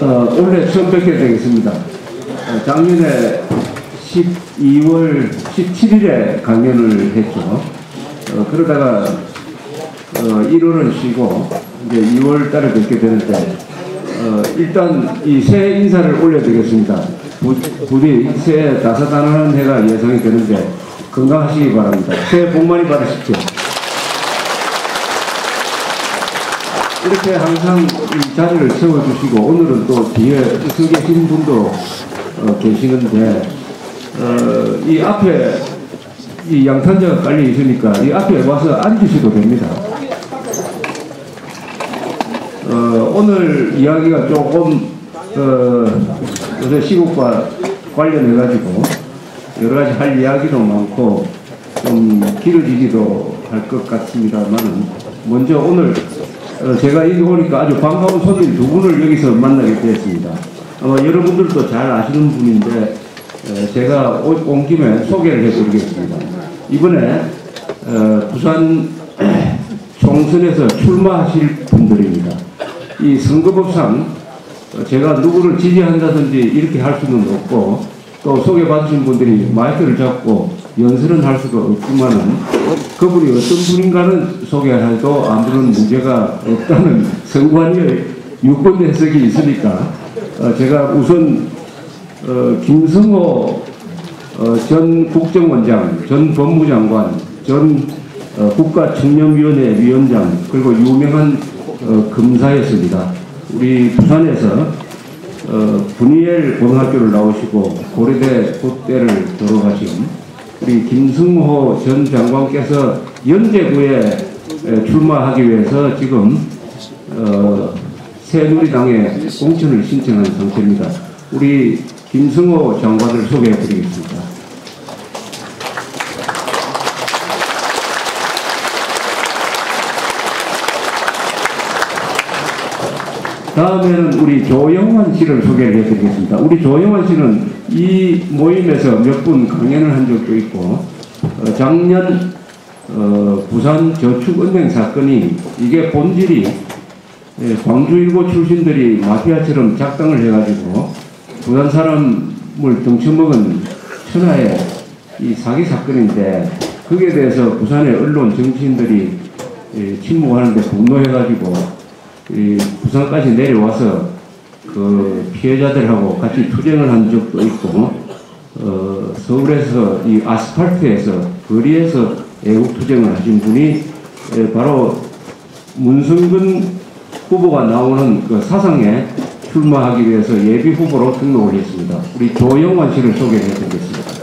어, 올해 처음 뵙게 되겠습니다. 어, 작년에 12월 17일에 강연을 했죠. 어, 그러다가 어, 1월은 쉬고 이제 2월 달에 뵙게 되는데 어, 일단 이 새해 인사를 올려드리겠습니다. 부, 부디 새해 다사다난한 해가 예상이 되는데 건강하시기 바랍니다. 새해 복 많이 받으십시오. 이렇게 항상 이 자리를 세워주시고 오늘은 또 뒤에 서 계신 분도 어, 계시는데 어, 이 앞에 이 양탄자가 깔려 있으니까 이 앞에 와서 앉으셔도 됩니다. 어, 오늘 이야기가 조금 어, 요새 시국과 관련해 가지고 여러 가지 할 이야기도 많고 좀 길어지기도 할 것 같습니다만은 먼저 오늘 어, 제가 여기 오니까 아주 반가운 손님 두 분을 여기서 만나게 되었습니다. 아마 여러분들도 잘 아시는 분인데 에, 제가 오- 온 김에 소개를 해드리겠습니다. 이번에 어, 부산 총선에서 출마하실 분들입니다. 이 선거법상 어, 제가 누구를 지지한다든지 이렇게 할 수는 없고 또 소개받으신 분들이 마이크를 잡고 연설은 할 수가 없지만은 그분이 어떤 분인가는 소개해도 아무런 문제가 없다는 선관위의 유권 해석이 있으니까 어, 제가 우선 어, 김승호 어, 전 국정원장, 전 법무장관, 전 어, 국가청렴위원회 위원장 그리고 유명한 어, 검사였습니다. 우리 부산에서 어, 분이엘 고등학교를 나오시고 고려대 국대를 졸업하신 우리 김승호 전 장관께서 연제구에 에, 출마하기 위해서 지금 어, 새누리당에 공천을 신청한 상태입니다. 우리 김승호 장관을 소개해 드리겠습니다. 다음에는 우리 조영환 씨를 소개를 해드리겠습니다. 우리 조영환 씨는 이 모임에서 몇 분 강연을 한 적도 있고 어, 작년 어, 부산 저축은행 사건이 이게 본질이 예, 광주 일고 출신들이 마피아처럼 작당을 해가지고 부산 사람을 등쳐먹은 천하의 이 사기 사건인데 거기에 대해서 부산의 언론 정치인들이 예, 침묵하는데 분노해가지고 이 부산까지 내려와서 그 피해자들하고 같이 투쟁을 한 적도 있고 어, 서울에서 이 아스팔트에서 거리에서 애국 투쟁을 하신 분이 예, 바로 문성근 후보가 나오는 그 사상에 출마하기 위해서 예비 후보로 등록을 했습니다. 우리 조영환 씨를 소개해 드리겠습니다.